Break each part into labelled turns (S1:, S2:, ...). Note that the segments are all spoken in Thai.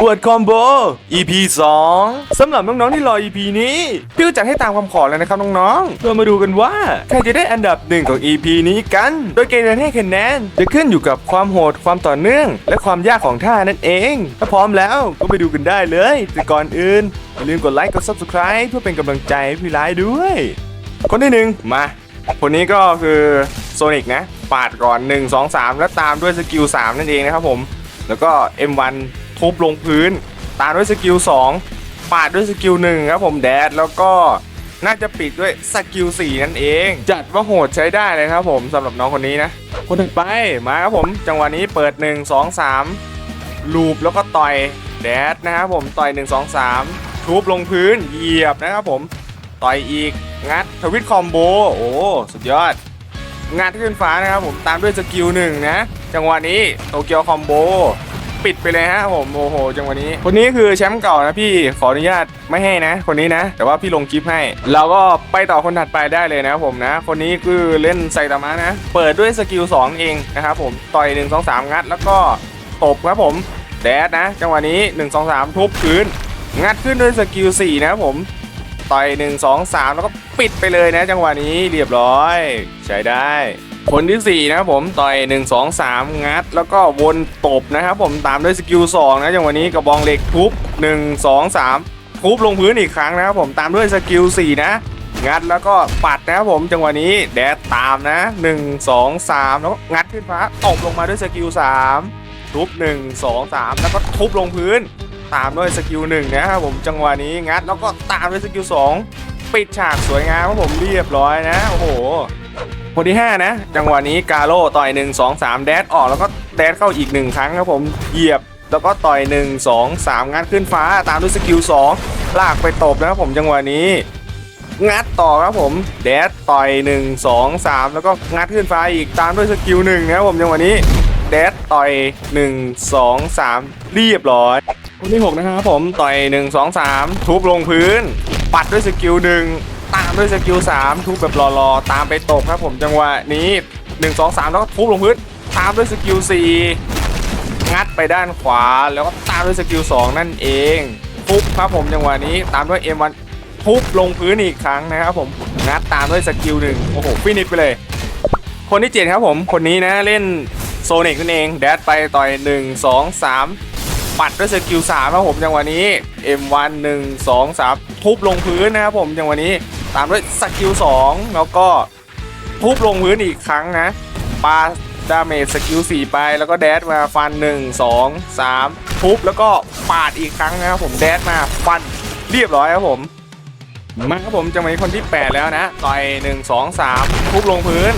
S1: ปวดคอมโบ EP 2 สำหรับน้องๆที่รอ EP นี้พี่ก็จัดให้ตามคำขอแล้วนะครับน้องๆเพื่อมาดูกันว่า ใครจะได้อันดับหนึ่งของ EP นี้กัน โดยเกณฑ์การให้คะแนนจะขึ้นอยู่กับความโหดความต่อเนื่อง และความยากของท่านั่นเอง ถ้าพร้อมแล้วก็ไปดูกันได้เลยแต่ก่อนอื่นอย่าลืมกดไลค์กด Subscribe เพื่อเป็นกำลังใจให้พี่ไลฟ์ด้วย คนที่หนึ่งมาคนนี้ก็คือโซนิกนะปาดก่อน 1 2 3 แล้วตามด้วยสกิล3นั่นเองนะครับผม แล้วก็ M1 ทุบลงพื้น ตามด้วยสกิล2ปาดด้วยสกิล1ครับผมแดดแล้วก็น่าจะปิดด้วยสกิล4นั่นเอง จัดว่าโหดใช้ได้เลยครับผมสำหรับน้องคนนี้นะ คนถัดไปมาครับผมจังหวะนี้เปิด 1 2 3 ลูปแล้วก็ต่อยแดดนะครับผมต่อย 1 2 3 ทุบลงพื้นเหยียบนะครับผมต่อยอีกงัดทวิตคอมโบโอ้สุดยอดงัดขึ้นฟ้านะครับผมตามด้วยสกิลหนึ่งนะ จังหวะนี้โตเกียวคอมโบ ปิดไปเลยฮะผมโอ้โหจังหวะนี้ คนนี้คือแชมป์เก่านะพี่ขออนุญาตไม่ให้นะ คนนี้นะ แต่ว่าพี่ลงคลิปให้ เราก็ไปต่อคนถัดไปได้เลยนะผมนะ คนนี้คือเล่นไซตามะนะ เปิดด้วยสกิล2 เองนะครับผมต่อย 1 2 3 งัด แล้วก็ตบครับผมแดดนะ จังหวะนี้ 1 2 3 ทุบพื้น งัดขึ้นด้วยสกิล4นะครับผมต่อย 1 2 3 แล้วก็ปิดไปเลยนะ จังหวะนี้เรียบร้อย ใช้ได้ คนที่ 4 นะครับผมต่อย 1 2 3 งัด แล้วก็วนตบนะครับผมตามด้วยสกิล2นะจังหวะนี้กระบองเหล็กทุบ 1 2 3 ทุบลงพื้นอีกครั้งนะครับผมตามด้วยสกิล4นะ งัดแล้วก็ปัดนะครับผมจังหวะนี้แดดตามนะ 1 2 3 แล้วก็งัดขึ้นฟ้าตบลงมาด้วยสกิล3ทุบ 1 2 3 แล้วก็ทุบลงพื้น ตามด้วยสกิลหนึ่งนะครับผมจังหวะนี้งัดแล้วก็ตามด้วยสกิลสองปิดฉากสวยงามครับผมเรียบร้อยนะโอ้โห คนที่ 5 นะ จังหวะนี้กาโร่ต่อย 1 2 3 แดดออกแล้วก็แดดเข้าอีก 1 ครั้งครับผมเหยียบแล้วก็ต่อย 1 2 3 งัดขึ้นฟ้าตามด้วยสกิล 2 ลากไปตบนะครับผมจังหวะนี้งัดต่อครับผมแดดต่อย 1 2 3 แล้วก็งัดขึ้นฟ้าอีกตามด้วยสกิลหนึ่งนะครับผมจังหวะนี้แดดต่อย 1 2 3 เรียบร้อยคนที่ 6 นะครับผมต่อย 1 2 3 ทุบลงพื้น ปัดด้วยสกิลหนึ่งตาม ด้วยสกิล3ทุบแบบรอๆตามไปตบครับผมจังหวะนี้1 2 3แล้วก็ทุบลงพื้นตามด้วยสกิล4งัดไปด้านขวาแล้วก็ตามด้วยสกิล2นั่นเองทุบครับผมจังหวะนี้ตามด้วย M1 ทุบลงพื้นอีกครั้งนะครับผมงัดตามด้วยสกิลหนึ่งโอ้โหฟินิชไปเลย คนที่7ครับผมคนนี้นะเล่นโซนิกนั่นเองแดดไปต่อย1 2 3ปัดด้วยสกิล3ครับผมจังหวะนี้ M1 1 2 3ทุบลงพื้นนะครับผมจังหวะนี้ ตามด้วยสกิล2แล้วก็ทุบลงพื้นอีกครั้งนะปาดาเมจสกิล4ไปแล้วก็แดดมาฟัน 1 2 3ทุบแล้วก็ปาดอีกครั้งนะครับผมแดดมาฟันเรียบร้อยครับผมมาครับผมจังหวะนี้คนที่ 8 แล้วนะต่อย1 2 3ทุบลงพื้น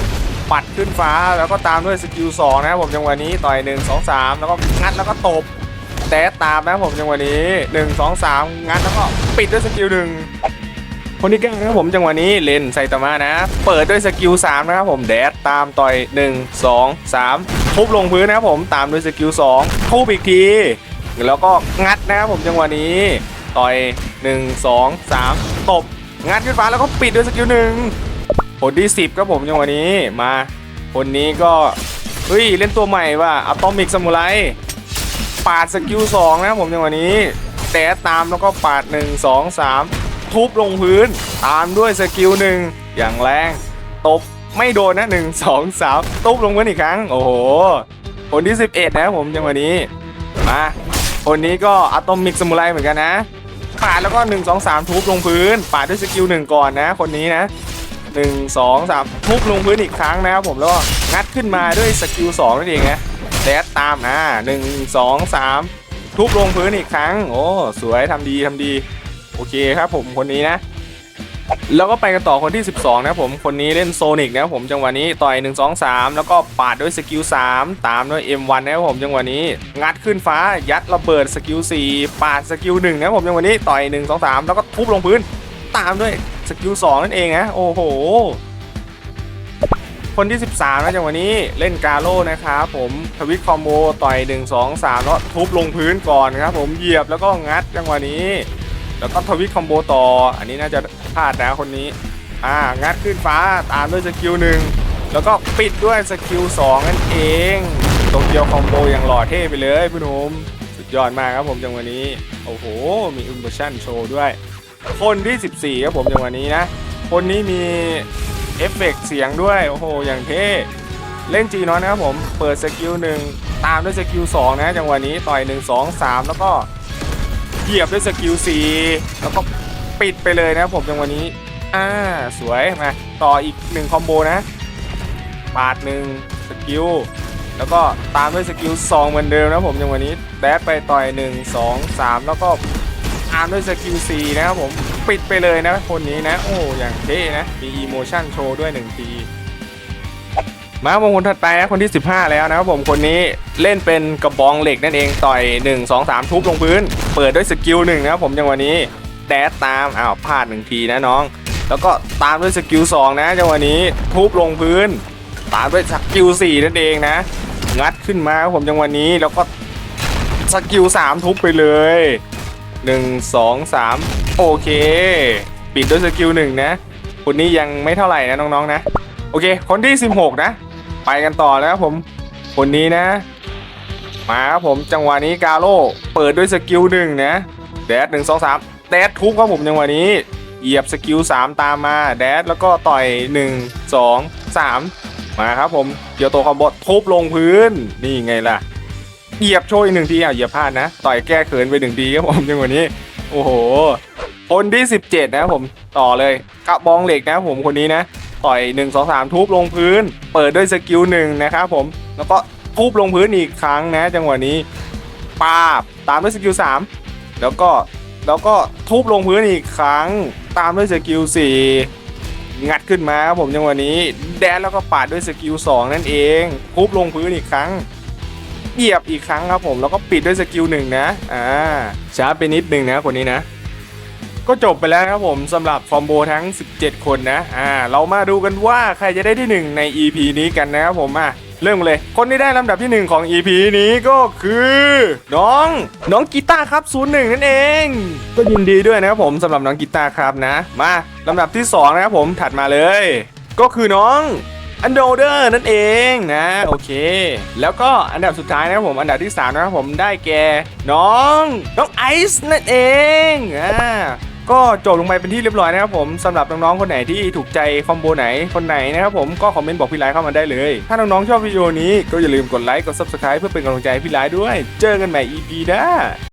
S1: ปัดขึ้นฟ้าแล้วก็ตามด้วยสกิล2นะครับผมจังหวะนี้ต่อย 1 2 3 แล้วก็งัดแล้วก็ตบแดดตามนะครับผมจังหวะนี้ 1 2 3 งัดแล้วก็ปิดด้วยสกิล1 คนที่9นะครับผมจังหวะนี้เลนไซตามะนะ เปิดด้วยสกิล3นะครับผมแดดตามต่อย 1 2 3ทุบลงพื้นนะครับผมตามด้วยสกิล2ทุบอีกทีแล้วก็งัดนะครับผมจังหวะนี้ ต่อย 1 2 3ตบงัดขึ้นฟ้าแล้วก็ปิดด้วยสกิลหนึ่งคนที่ 10ครับผมจังหวะนี้มาคนนี้ก็เฮ้ยเล่นตัวใหม่ว่าอะตอมิกซามูไรปาดสกิล2นะครับผมจังหวะนี้แต่ตามแล้วก็ปาด 1 2 3 ทุบลงพื้น ตามด้วยสกิลหนึ่งอย่างแรงตบไม่โดนนะ1 2 3ทุบลงพื้นอีกครั้ง โอ้โหคนที่ 11 นะผมจังหวะนี้มาคนนี้ก็อะตอมิกซามูไรเหมือนกันนะปาดแล้วก็ 1 2 3 ทุบลงพื้น ปาดด้วยสกิลหนึ่งก่อนนะ คนนี้นะ 1 2 3 ทุบลงพื้นอีกครั้งนะครับผมแล้วก็งัดขึ้นมาด้วยสกิล2นั่นเองนะแดดตามอ่า1 2 3ทุบลงพื้นอีกครั้ง โอ้สวยทำดีทำดี โอเคครับผมคนนี้นะ แล้วก็ไปกันต่อคนที่ 12 นะผมคนนี้เล่นโซนิกนะผมจังหวะนี้ต่อย1 2 3 แล้วก็ปาดด้วยสกิล3ตามด้วย M1 นะครับผมจังหวะนี้ งัดขึ้นฟ้ายัดระเบิดสกิล4ปาดสกิล1นะผมจังหวะนี้ต่อย1 2 3 แล้วก็ทุบลงพื้น ตามด้วยสกิล2นั่นเองนะโอ้โหคนที่ 13 นะจังหวะนี้เล่นกาโร่นะครับผมทวิตคอมโบต่อย 1 2 3 แล้วทุบลงพื้นก่อนครับผมเหยียบแล้วก็งัดจังหวะนี้ แล้วก็ทวิตคอมโบต่อ อันนี้น่าจะพลาดนะคนนี้ อ่า งัดขึ้นฟ้าตามด้วยสกิลหนึ่งแล้วก็ปิดด้วยสกิล2นั่นเองโตเกียวคอมโบอย่างหล่อเท่ไปเลยพี่หนุ่มสุดยอดมากครับผมจังหวะนี้ โอ้โห มีอิมเมอร์ชั่นโชว์ด้วย คนที่ 14 ครับผมจังหวะนี้นะ คนนี้มีเอฟเฟกต์เสียงด้วย โอ้โห อย่างเท่ เล่นจีนอนนะครับผม เปิดสกิลหนึ่งตามด้วยสกิล2นะจังหวะนี้ต่อย 1 2 3 แล้วก็ เหยียบด้วยสกิล4แล้วก็ปิดไปเลยนะผมจังวะนี้ อ่าสวยมาต่ออีก1คอมโบนะปาดหนึ่งสกิลแล้วก็ตามด้วยสกิล2เหมือนเดิมนะผมจังวะนี้แดดไปต่อย1 2 3แล้วก็ตามด้วยสกิล4นะครับผมปิดไปเลยนะคนนี้นะ โอ้อย่างเท่นะมีอีโมชั่นโชว์ด้วย1ที มาครับผมคนถัดไปนะคนที่ 15 แล้วนะครับผมคนนี้เล่นเป็นกระบองเหล็กนั่นเองต่อย 1 2 3 ทุบลงพื้น เปิดด้วยสกิลหนึ่งนะครับผมจังหวะนี้แดดตามอ้าวพลาดหนึ่งทีนะน้อง แล้วก็ตามด้วยสกิล2นะจังหวะนี้ทุบลงพื้น ตามด้วยสกิล4นั่นเองนะ งัดขึ้นมาครับผมจังหวะนี้แล้วก็สกิล3ทุบไปเลย 1 2 3 โอเค ปิดด้วยสกิล1นะคนนี้ยังไม่เท่าไหร่นะน้องๆนะโอเค คนที่ 16 นะ ไปกันต่อแล้วครับผม คนนี้นะ มาครับผมจังหวะนี้กาโร่เปิดด้วยสกิลหนึ่งนะแดดหนึ่งสองสามแดดทุบครับผมจังหวะนี้เหยียบสกิล3ตามมาแดดแล้วก็ต่อย1 2 3มาครับผมเกี่ยวโตคอมโบทุบลงพื้นนี่ไงล่ะเหยียบโชยอีกหนึ่งทีอะเหยียบพลาดนะ ต่อยแก้เขินไปหนึ่งทีครับผมจังหวะนี้ โอ้โหคนที่ 17 นะครับผมต่อเลยกระบองเหล็กนะผมคนนี้นะ ต่อย1 2 3 ทุบลงพื้น เปิดด้วยสกิลหนึ่งนะครับผมแล้วก็ทุบลงพื้นอีกครั้งนะ จังหวะนี้ปาบตามด้วยสกิล3แล้วก็แล้วก็ทุบลงพื้นอีกครั้ง ตามด้วยสกิล4งัดขึ้นมาครับผมจังหวะนี้แดนแล้วก็ปาดด้วยสกิล2นั่นเองทุบลงพื้นอีกครั้งเหยียบอีกครั้งครับผมแล้วก็ปิดด้วยสกิลหนึ่งนะอ่าช้าไปนิดนึงนะคนนี้นะ ก็จบไปแล้วครับผมสำหรับคอมโบทั้ง 17 คนนะอ่าเรามาดูกันว่าใครจะได้ที่ 1 ใน EP นี้กันนะครับผมอะเริ่มเลย คนที่ได้ลำดับที่ 1 ของ EP นี้ก็คือ น้องน้องกีตาร์ครับ 01 นั่นเอง ก็ยินดีด้วยนะครับผมสำหรับน้องกีตาร์ครับนะ มาลำดับที่ 2 นะครับผมถัดมาเลย ก็คือน้องอันโดเดอร์นั่นเองนะ โอเค แล้วก็อันดับสุดท้ายนะครับผมอันดับที่ 3 นะครับผมได้แก่น้อง น้องไอซ์นั่นเองอ่า ก็จบลงไปเป็นที่เรียบร้อยนะครับผมสำหรับน้องๆคนไหนที่ถูกใจคอมโบไหนคนไหนนะครับผมก็คอมเมนต์บอกพี่ไลท์เข้ามาได้เลย ถ้าน้องๆชอบวิดีโอนี้ก็อย่าลืมกดไลค์กด subscribe เพื่อเป็นกำลังใจให้พี่ไลท์ด้วย เจอกันใหม่ EP หน้า